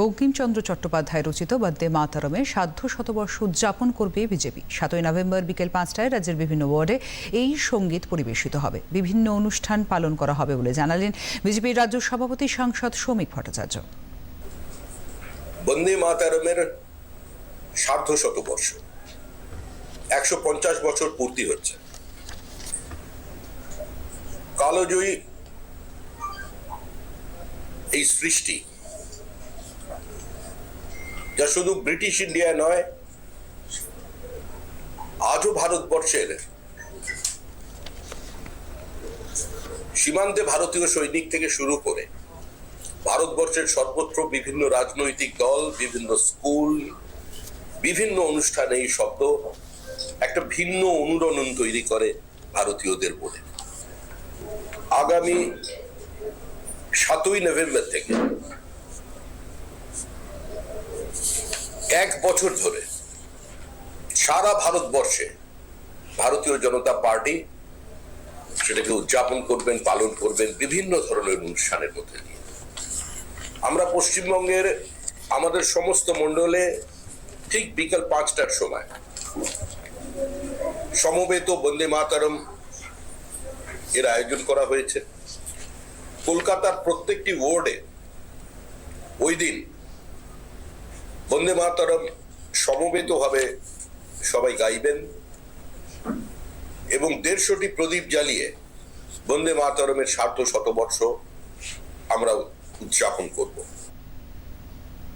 বঙ্কিমচন্দ্র চট্টোপাধ্যায় রচিত বন্দে মাতারমে সাধ্য শতবর্ষ উদযাপন করবে বিজেপি। সাতই নভেম্বর বিকেল পাঁচটায় রাজ্যের বিভিন্ন ওয়ার্ডে এই সংগীত পরিবেশিত হবে। বিভিন্ন অনুষ্ঠান পালন করা হবে বলে জানালেন বিজেপির রাজ্য সভাপতি সাংসদ শ্রমিক ভট্টাচার্য। বন্দে মাতারমের সার্ধ শতবর্ষ একশো পঞ্চাশ বছর পূর্তি হচ্ছে। কালোজয়ী এই সৃষ্টি যা শুধু ব্রিটিশ ইন্ডিয়া নয়, আজও ভারতবর্ষের সীমান্তে ভারতীয় সৈনিক থেকে শুরু করে ভারতবর্ষের সর্বত্র বিভিন্ন রাজনৈতিক দল, বিভিন্ন স্কুল, বিভিন্ন অনুষ্ঠানে এই শব্দ একটা ভিন্ন অনুরণন তৈরি করে ভারতীয়দের মনে। আগামী সাতই নভেম্বর থেকে এক বছর ধরে সারা ভারতবর্ষে ভারতীয় জনতা পার্টি সেটাকে উদযাপন করবেন, পালন করবেন, বিভিন্ন ধরনের অনুষ্ঠানের মধ্যে দিয়ে। আমরা পশ্চিমবঙ্গের আমাদের সমস্ত মণ্ডলে ঠিক বিকাল পাঁচটার সময় সমবেত বন্দে মাতারম এর আয়োজন করা হয়েছে। কলকাতার প্রত্যেকটি ওয়ার্ডে ওই দিন বন্দে মাতারম, সমবেতভাবে সবাই গাইবেন এবং দেড়শোটি প্রদীপ জ্বালিয়ে বন্দে মাতারমের সার্ধ শতবর্ষ আমরা উদযাপন করব।